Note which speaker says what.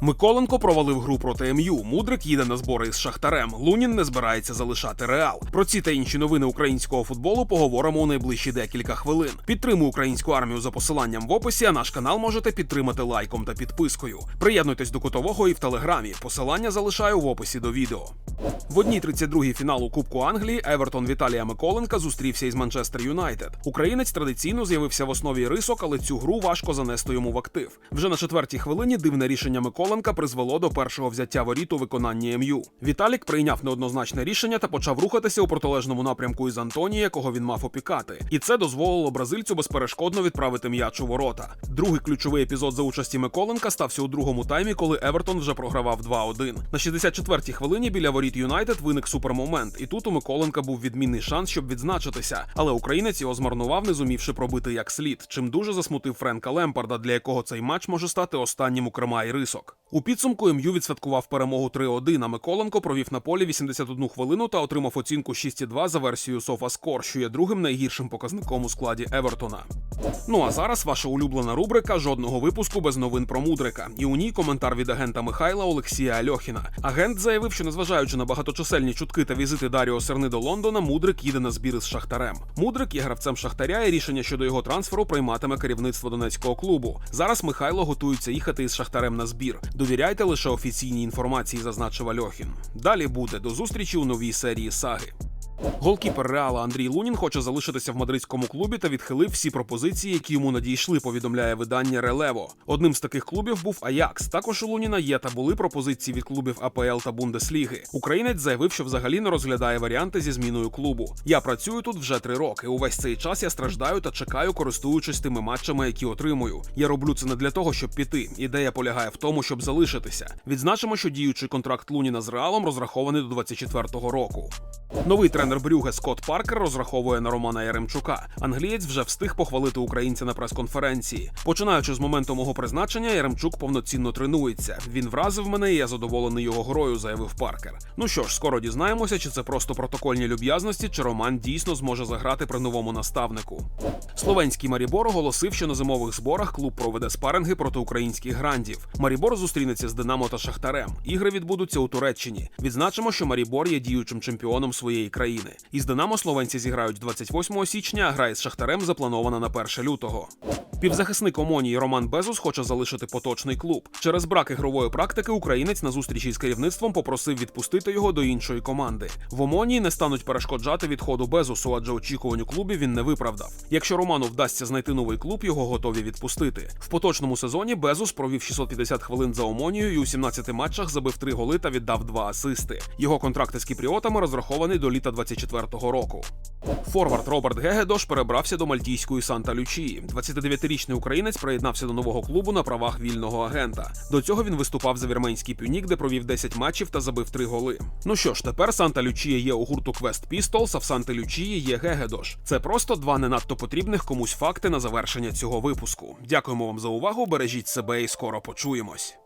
Speaker 1: Миколенко провалив гру проти МЮ. Мудрик їде на збори із Шахтарем. Лунін не збирається залишати Реал. Про ці та інші новини українського футболу поговоримо у найближчі декілька хвилин. Підтримуй українську армію за посиланням в описі. А наш канал можете підтримати лайком та підпискою. Приєднуйтесь до кутового і в телеграмі. Посилання залишаю в описі до відео. В одній 32-й фіналу Кубку Англії Евертон Віталія Миколенка зустрівся із Манчестер Юнайтед. Українець традиційно з'явився в основі рисок, але цю гру важко занести йому в актив. Вже на четвертій хвилині дивне рішення Миколенка призвело до першого взяття воріт у виконанні МЮ. Віталік прийняв неоднозначне рішення та почав рухатися у протилежному напрямку із Антонії, якого він мав опікати. І це дозволило бразильцю безперешкодно відправити м'яч у ворота. Другий ключовий епізод за участі Миколенка стався у другому таймі, коли Евертон вже програвав 2-1. На 64-й хвилині біля воріт Юнайтед виник супермомент, і тут у Миколенка був відмінний шанс, щоб відзначитися. Але українець його змарнував, не зумівши пробити як слід, чим дуже засмутив Френка Лемпарда, для якого цей матч може стати останнім у Крима і рисок. У підсумку МЮ відсвяткував перемогу 3-1, а Миколенко провів на полі 81 хвилину та отримав оцінку 6,2 за версією SofaScore, що є другим найгіршим показником у складі Евертона. Ну а зараз ваша улюблена рубрика жодного випуску без новин про мудрика. І у ній коментар від агента Михайла Олексія Альохіна. Агент заявив, що незважаючи на багаточисельні чутки та візити Даріо Серни до Лондона, мудрик їде на збір із Шахтарем. Мудрик є гравцем Шахтаря, і рішення щодо його трансферу прийматиме керівництво донецького клубу. Зараз Михайло готується їхати із Шахтарем на збір. Довіряйте лише офіційній інформації, зазначив Альохін. Далі буде до зустрічі у новій серії саги. Голкіпер Реала Андрій Лунін хоче залишитися в мадридському клубі та відхилив всі пропозиції, які йому надійшли. Повідомляє видання Релево. Одним з таких клубів був Аякс. Також у Луніна є та були пропозиції від клубів АПЛ та Бундесліги. Українець заявив, що взагалі не розглядає варіанти зі зміною клубу. Я працюю тут вже три роки. Увесь цей час я страждаю та чекаю, користуючись тими матчами, які отримую. Я роблю це не для того, щоб піти. Ідея полягає в тому, щоб залишитися. Відзначимо, що діючий контракт Луніна з Реалом розрахований до 24-го року. Новий тренер Брюге Скотт Паркер розраховує на Романа Яремчука. Англієць вже встиг похвалити українця на прес-конференції. Починаючи з моменту мого призначення, Яремчук повноцінно тренується. Він вразив мене, і я задоволений його грою, заявив Паркер. Ну що ж, скоро дізнаємося, чи це просто протокольні люб'язності, чи Роман дійсно зможе заграти при новому наставнику. Словенський Марібор оголосив, що на зимових зборах клуб проведе спаринги проти українських грандів. Марібор зустрінеться з Динамо та Шахтарем. Ігри відбудуться у Туреччині. Відзначимо, що Марібор є діючим чемпіоном своєї країни. Із Динамо словенці зіграють 28 січня, а гра із Шахтарем запланована на 1 лютого. Півзахисник Омонії Роман Безус хоче залишити поточний клуб. Через брак ігрової практики українець на зустрічі з керівництвом попросив відпустити його до іншої команди. В Омонії не стануть перешкоджати відходу Безусу, адже очікувань у клубі він не виправдав. Якщо Роману вдасться знайти новий клуб, його готові відпустити. В поточному сезоні Безус провів 650 хвилин за Омонію і у 17 матчах забив 3 голи та віддав 2 асисти. Його контракт із кіпріотами розрахований до літа 24-го року. Форвард Роберт Гегедош перебрався до мальтійської Санта Лючії. 29-річний українець приєднався до нового клубу на правах вільного агента. До цього він виступав за вірменський пюнік, де провів 10 матчів та забив 3 голи. Ну що ж, тепер Санта Лючія є у гурту Квест Pistols, а в Санта Лючії є Гегедош. Це просто два не надто потрібних комусь факти на завершення цього випуску. Дякуємо вам за увагу. Бережіть себе і скоро почуємось.